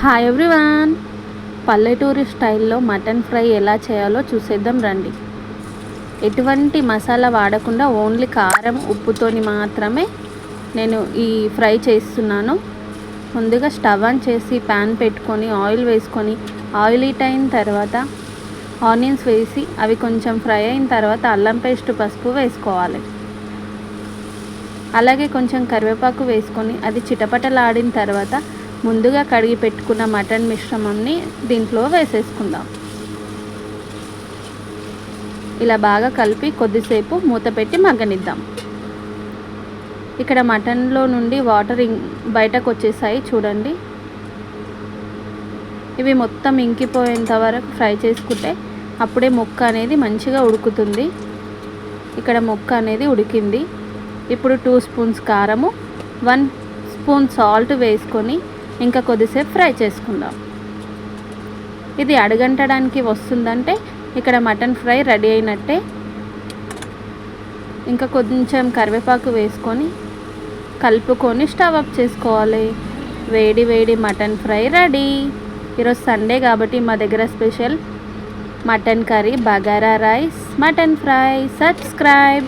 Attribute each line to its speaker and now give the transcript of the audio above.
Speaker 1: Hi everyone పల్లెటూరి స్టైల్లో mutton fry ఎలా చేయాలో చూసేద్దాం రండి. ఎటువంటి మసాలా వాడకుండా ఓన్లీ కారం ఉప్పుతోని మాత్రమే నేను ఈ ఫ్రై చేస్తున్నాను. ముందుగా స్టవ్ ఆన్ చేసి ప్యాన్ పెట్టుకొని ఆయిల్ వేసుకొని ఆయిల్ హీట్ అయిన తర్వాత ఆనియన్స్ వేసి అవి కొంచెం ఫ్రై అయిన తర్వాత అల్లం పేస్ట్ పసుపు వేసుకోవాలి. అలాగే కొంచెం కరివేపాకు వేసుకొని అది చిటపటలాడిన తర్వాత ముందుగా కడిగి పెట్టుకున్న మటన్ మిశ్రమంని దీంట్లో వేసేసుకుందాం. ఇలా బాగా కలిపి కొద్దిసేపు మూత పెట్టి మగ్గనిద్దాం. ఇక్కడ మటన్లో నుండి వాటర్ బయటకు వచ్చేసాయి చూడండి. ఇవి మొత్తం ఇంకిపోయేంత వరకు ఫ్రై చేసుకుంటే అప్పుడే ముక్క అనేది మంచిగా ఉడుకుతుంది. ఇక్కడ ముక్క అనేది ఉడికింది. ఇప్పుడు టూ స్పూన్స్ కారము వన్ స్పూన్ సాల్ట్ వేసుకొని ఇంకా కొద్దిసేపు ఫ్రై చేసుకుందాం. ఇది అడగంటడానికి వస్తుందంటే ఇక్కడ మటన్ ఫ్రై రెడీ అయినట్టే. ఇంకా కొంచెం కరివేపాకు వేసుకొని కలుపుకొని స్టవ్ అప్ చేసుకోవాలి. వేడి వేడి మటన్ ఫ్రై రెడీ. ఈరోజు సండే కాబట్టి మా దగ్గర special mutton curry bagara rice mutton fry. Subscribe.